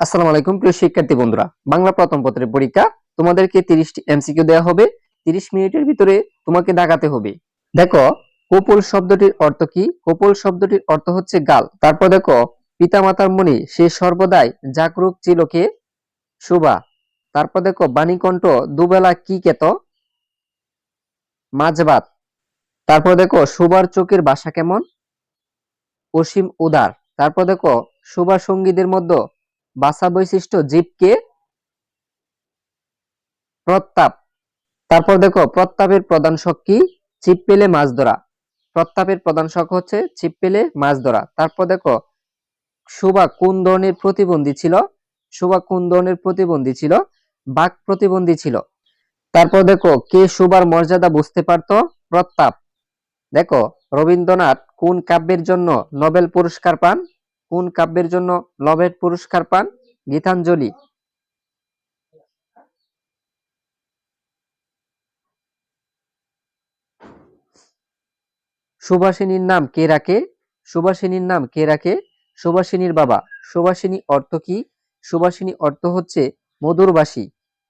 আসসালামু আলাইকুম, প্রিয় শিক্ষার্থী বন্ধুরা। বাংলা প্রথম পত্রের পরীক্ষা তোমাদেরকে তিরিশটি এমসিকিউ দেওয়া হবে। তিরিশ মিনিটের ভিতরে তোমাকে দাগাতে হবে। দেখো, কপল শব্দটির অর্থ কি? কপল শব্দটির অর্থ হচ্ছে গাল। তারপর দেখো, পিতামাতার মনে সে সর্বদাই জাগরুক ছিল কে? শুভা। তারপর দেখো, বাণীকণ্ঠ দুবেলা কি কেত? মাঝবাত তারপর দেখো, শুভার চোখের বাসা কেমন? অসীম উদার। তারপর দেখো শুভা সঙ্গীদের মধ্যে বাসা বৈশিষ্ট্য জীবকে প্রত্যাপ তারপর দেখো প্রত্যাপের প্রধান শখ কি? ছিপ পেলে মাছ ধরা। প্রত্যাপের প্রধান শখ হচ্ছে ছিপ পেলে মাছ ধরা। তারপর দেখো, শোভা কোন ধরনের প্রতিবন্ধী ছিল? শোভা কোন ধরনের প্রতিবন্ধী ছিল? বাক প্রতিবন্ধী ছিল। তারপর দেখো, কে শোভার মর্যাদা বুঝতে পারত? প্রত্যাপ দেখো, রবীন্দ্রনাথ কোন কাব্যের জন্য নোবেল পুরস্কার পান? কোন কাব্যের জন্য লভেট পুরস্কার পান? গীতাঞ্জলি। সুভাষিনীর নাম কে রাখে? সুভাষিনীর নাম কে রাখে? সুভাষিনীর বাবা। সুভাষিনী অর্থ কি? সুভাষিনী অর্থ হচ্ছে মধুরবাসী।